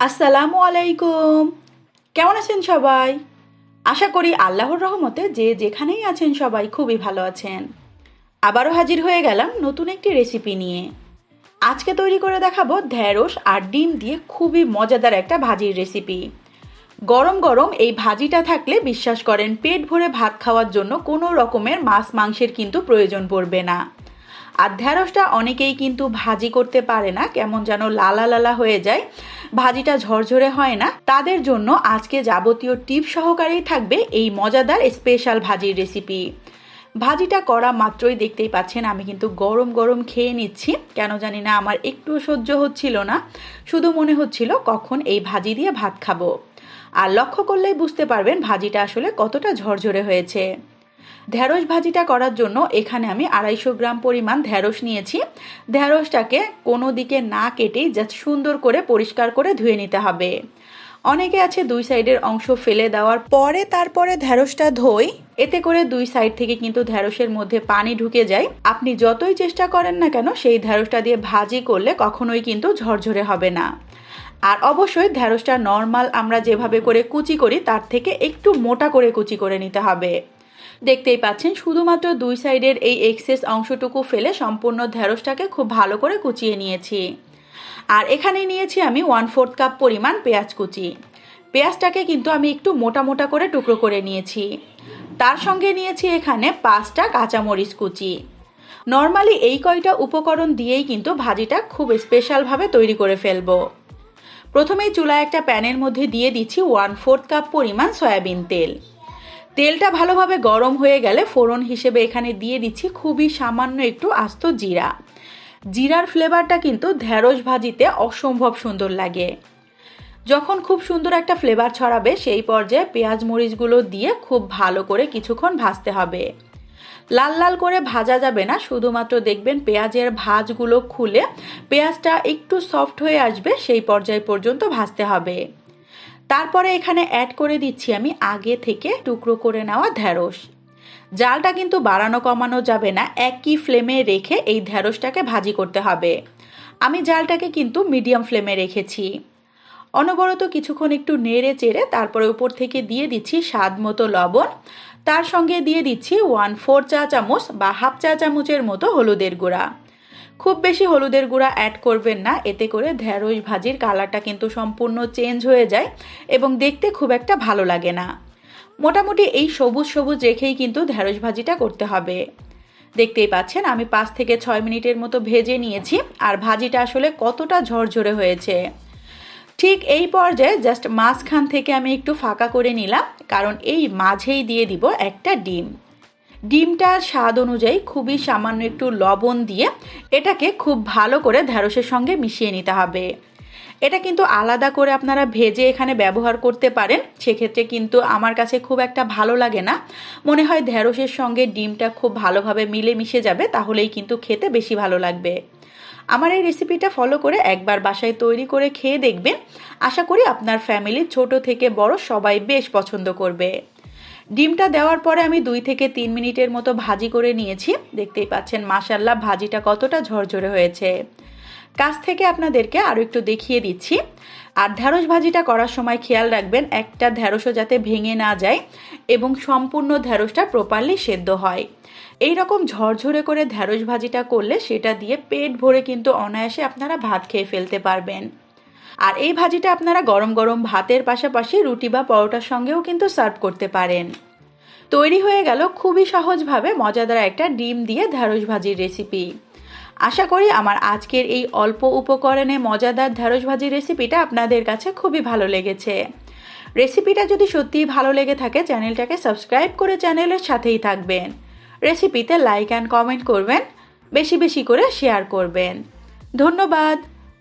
আসসালামু আলাইকুম। কেমন আছেন সবাই? আশা করি আল্লাহর রহমতে যে যেখানেই আছেন সবাই খুবই ভালো আছেন। আবারও হাজির হয়ে গেলাম নতুন একটি রেসিপি নিয়ে। আজকে তৈরি করে দেখাবো ঢ্যাঁড়স আর ডিম দিয়ে খুবই মজাদার একটা ভাজির রেসিপি গরম গরম এই ভাজিটা থাকলে বিশ্বাস করেন, পেট ভরে ভাত খাওয়ার জন্য কোনো রকমের মাছ মাংসের কিন্তু প্রয়োজন পড়বে না। আর ঢ্যাঁড়সটা অনেকেই কিন্তু ভাজি করতে পারে না, কেমন যেন লালা লালা হয়ে যায়। ভাজিটা ঝরঝরে হয় না, তাদের জন্য আজকে যাবতীয় টিপ সহকারেই থাকবে এই মজাদার স্পেশাল ভাজির রেসিপি। ভাজিটা করা মাত্রই দেখতেই পাচ্ছেন, আমি কিন্তু গরম গরম খেয়ে নিচ্ছি, কেন জানি না আমার একটু সহ্য হচ্ছিল না, শুধু মনে হচ্ছিল কখন এই ভাজি দিয়ে ভাত খাব। আর লক্ষ্য করলেই বুঝতে পারবেন ভাজিটা আসলে কতটা ঝরঝরে হয়েছে। ঢ্যাঁড়স ভাজিটা করার জন্য এখানে আমি আড়াইশো গ্রাম পরিমাণ ঢ্যাঁড়স নিয়েছি। ঢ্যাঁড়সটাকে কোনো দিকে না কেটেই জাস্ট সুন্দর করে পরিষ্কার করে ধুয়ে নিতে হবে। অনেকে আছে দুই সাইডের অংশ ফেলে দেওয়ার পরে তারপরে ঢ্যাঁড়সটা ধোই। এতে করে দুই সাইড থেকে কিন্তু ঢ্যাঁড়সের মধ্যে পানি ঢুকে যায়। আপনি যতই চেষ্টা করেন না কেন, সেই ঢ্যাঁড়সটা দিয়ে ভাজি করলে কখনোই কিন্তু ঝরঝরে হবে না। আর অবশ্যই ঢ্যাঁড়সটা নর্মাল আমরা যেভাবে করে কুচি করি, তার থেকে একটু মোটা করে কুচি করে নিতে হবে। দেখতেই পাচ্ছেন, শুধুমাত্র দুই সাইডের এই এক্সেস অংশটুকু ফেলে সম্পূর্ণ ঢেঁড়সটাকে খুব ভালো করে কুচিয়ে নিয়েছি। আর এখানে নিয়েছি আমি ওয়ান ফোর্থ কাপ পরিমাণ পেঁয়াজ কুচি। পেঁয়াজটাকে কিন্তু আমি একটু মোটা মোটা করে টুকরো করে নিয়েছি। তার সঙ্গে নিয়েছি এখানে পাঁচটা কাঁচামরিচ কুচি। নর্মালি এই কয়টা উপকরণ দিয়েই কিন্তু ভাজিটা খুব স্পেশালভাবে তৈরি করে ফেলব। প্রথমেই চুলায় একটা প্যানের মধ্যে দিয়ে দিচ্ছি ওয়ান ফোর্থ কাপ পরিমাণ সয়াবিন তেল। তেলটা ভালোভাবে গরম হয়ে গেলে ফোড়ন হিসেবে এখানে দিয়ে দিচ্ছি খুবই সামান্য একটু আস্ত জিরা। জিরার ফ্লেভারটা কিন্তু ঢ্যাঁড়স ভাজিতে অসম্ভব সুন্দর লাগে। যখন খুব সুন্দর একটা ফ্লেভার ছড়াবে, সেই পর্যায়ে পেঁয়াজ মরিচগুলো দিয়ে খুব ভালো করে কিছুক্ষণ ভাজতে হবে। লাল লাল করে ভাজা যাবে না, শুধুমাত্র দেখবেন পেঁয়াজের ভাজগুলো খুলে পেঁয়াজটা একটু সফট হয়ে আসবে, সেই পর্যায় পর্যন্ত ভাজতে হবে। তারপরে এখানে অ্যাড করে দিচ্ছি আমি আগে থেকে টুকরো করে নেওয়া ঢ্যাঁড়স জালটা কিন্তু বাড়ানো কমানো যাবে না, একই ফ্লেমে রেখে এই ঢ্যাঁড়সটাকে ভাজি করতে হবে। আমি জালটাকে কিন্তু মিডিয়াম ফ্লেমে রেখেছি। অনবরত কিছুক্ষণ একটু নেড়ে চেড়ে তারপরে উপর থেকে দিয়ে দিচ্ছি স্বাদ মতো লবণ। তার সঙ্গে দিয়ে দিচ্ছি ওয়ান ফোর চা চামচ বা হাফ চা চামচের মতো হলুদের গুঁড়া। খুব বেশি হলুদের গুঁড়া অ্যাড করবেন না, এতে করে ঢ্যাঁড়স ভাজির কালারটা কিন্তু সম্পূর্ণ চেঞ্জ হয়ে যায় এবং দেখতে খুব একটা ভালো লাগে না। মোটামুটি এই সবুজ সবুজ রেখেই কিন্তু ঢ্যাঁড়স ভাজিটা করতে হবে। দেখতেই পাচ্ছেন, আমি পাঁচ থেকে ছয় মিনিটের মতো ভেজে নিয়েছি আর ভাজিটা আসলে কতটা ঝরঝরে হয়েছে। ঠিক এই পর্যায়ে জাস্ট মাঝখান থেকে আমি একটু ফাঁকা করে নিলাম, কারণ এই মাঝেই দিয়ে দিব একটা ডিম। ডিমটার স্বাদ অনুযায়ী খুবই সামান্য একটু লবণ দিয়ে এটাকে খুব ভালো করে ঢ্যাঁড়সের সঙ্গে মিশিয়ে নিতে হবে। এটা কিন্তু আলাদা করে আপনারা ভেজে এখানে ব্যবহার করতে পারেন। সেক্ষেত্রে কিন্তু আমার কাছে খুব একটা ভালো লাগে না। মনে হয় ঢ্যাঁড়সের সঙ্গে ডিমটা খুব ভালোভাবে মিলে মিশে যাবে, তাহলেই কিন্তু খেতে বেশি ভালো লাগবে। আমার এই রেসিপিটা ফলো করে একবার বাসায় তৈরি করে খেয়ে দেখবেন। আশা করি আপনার ফ্যামিলির ছোট থেকে বড় সবাই বেশ পছন্দ করবে। ডিমটা দেওয়ার পরে আমি দুই থেকে তিন মিনিটের মতো ভাজি করে নিয়েছি। দেখতেই পাচ্ছেন মাসাল্লাহ ভাজিটা কতটা ঝরঝরে হয়েছে। কাছ থেকে আপনাদেরকে আরও একটু দেখিয়ে দিচ্ছি। আর ঢ্যাঁড়স ভাজিটা করার সময় খেয়াল রাখবেন, একটা ঢ্যাঁড়সও যাতে ভেঙে না যায় এবং সম্পূর্ণ ঢ্যাঁড়সটা প্রপারলি সেদ্ধ হয়। এই রকম ঝরঝরে করে ঢ্যাঁড়স ভাজিটা করলে সেটা দিয়ে পেট ভরে কিন্তু অনায়াসে আপনারা ভাত খেয়ে ফেলতে পারবেন। আর এই ভাজিটা আপনারা গরম গরম ভাতের পাশাপাশি রুটি বা পরোটার সঙ্গেও কিন্তু সার্ভ করতে পারেন। তৈরি হয়ে গেল খুবই সহজভাবে মজাদার একটা ডিম দিয়ে ঢ্যাঁড়স ভাজির রেসিপি। আশা করি আমার আজকের এই অল্প উপকরণে মজাদার ঢ্যাঁড়স ভাজির রেসিপিটা আপনাদের কাছে খুবই ভালো লেগেছে। রেসিপিটা যদি সত্যিই ভালো লেগে থাকে, চ্যানেলটাকে সাবস্ক্রাইব করে চ্যানেলের সাথেই থাকবেন। রেসিপিতে লাইক অ্যান্ড কমেন্ট করবেন, বেশি বেশি করে শেয়ার করবেন। ধন্যবাদ।